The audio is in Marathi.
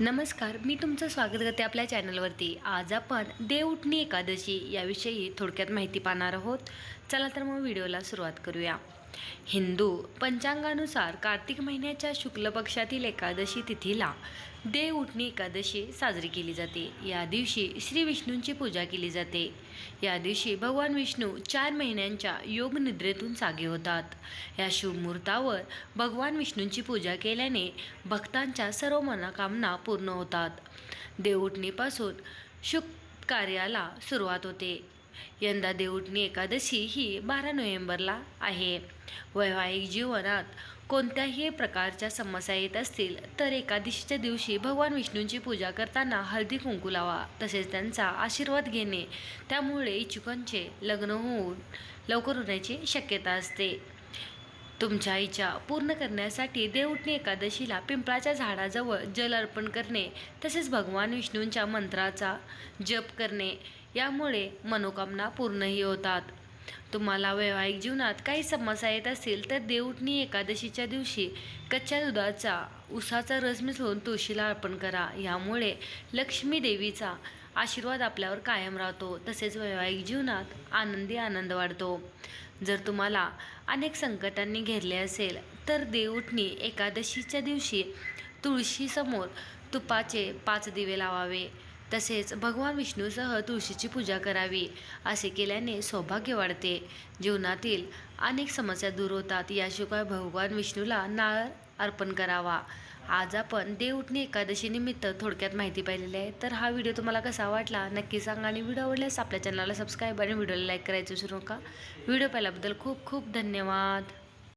नमस्कार मी तुमचं स्वागत करते आपल्या चॅनलवरती. आज आपण देवउठणी एकादशी याविषयी थोडक्यात माहिती पाहणार आहोत. चला तर मग व्हिडिओला सुरुवात करूया. हिंदू पंचांगानुसार कार्तिक महिन्याच्या शुक्ल पक्षातील एकादशी तिथीला देवउठणी एकादशी साजरी केली जाते. या दिवशी श्री विष्णूंची पूजा केली जाते. या दिवशी भगवान विष्णू चार महिन्यांच्या योग निद्रेतून जागे होतात. या शिवमुहूर्तावर भगवान विष्णूंची पूजा केल्याने भक्तांच्या सर्व मनोकामना पूर्ण होतात. देवउठणीपासून शुभ कार्याला सुरुवात होते. यंदा देवउठणी एकादशी ही बारा नोव्हेंबरला आहे. वैवाहिक जीवनात कोणत्याही प्रकारच्या समस्या येत असतील तर एकादशीच्या दिवशी भगवान विष्णूंची पूजा करताना हळदी कुंकू लावा तसेच त्यांचा आशीर्वाद घेणे. त्यामुळे इच्छुकांचे लग्न होऊन लवकर होण्याची शक्यता असते. तुमच्या इच्छा पूर्ण करण्यासाठी देवउठणी एकादशीला पिंपळाच्या झाडाजवळ जल अर्पण करणे तसेच भगवान विष्णूंच्या मंत्राचा जप करणे. यामुळे मनोकामना पूर्णही होतात. तुम्हाला वैवाहिक जीवनात काही समस्या येत असतील तर देवउठणी एकादशीच्या दिवशी कच्च्या दुधाचा उसाचा रस मिसळून तुळशीला अर्पण करा. यामुळे लक्ष्मी देवीचा आशीर्वाद आपल्यावर कायम राहतो. तसेच वैवाहिक जीवनात आनंदी आनंद वाढतो. जर तुम्हाला अनेक संकटांनी घेरले असेल तर देवउठणी एकादशीच्या दिवशी तुळशीसमोर तुपाचे पाच दिवे लावावे. तसेच भगवान विष्णूसह तुळशीची पूजा करावी असे केल्याने सौभाग्य वाढते. जीवनातील अनेक समस्या दूर होतात याशिवाय भगवान विष्णूला नाळ अर्पण करावा. आज आपण देवउठणी एकादशीनिमित्त थोडक्यात माहिती पाहिलेली आहे. तर हा व्हिडिओ तुम्हाला कसा वाटला नक्की सांगा आणि व्हिडिओ आवडल्यास आपल्या चॅनलला सबस्क्राईब आणि व्हिडिओला लाईक करायचं विसरू नका. व्हिडिओ पाहिल्याबद्दल खूप खूप धन्यवाद.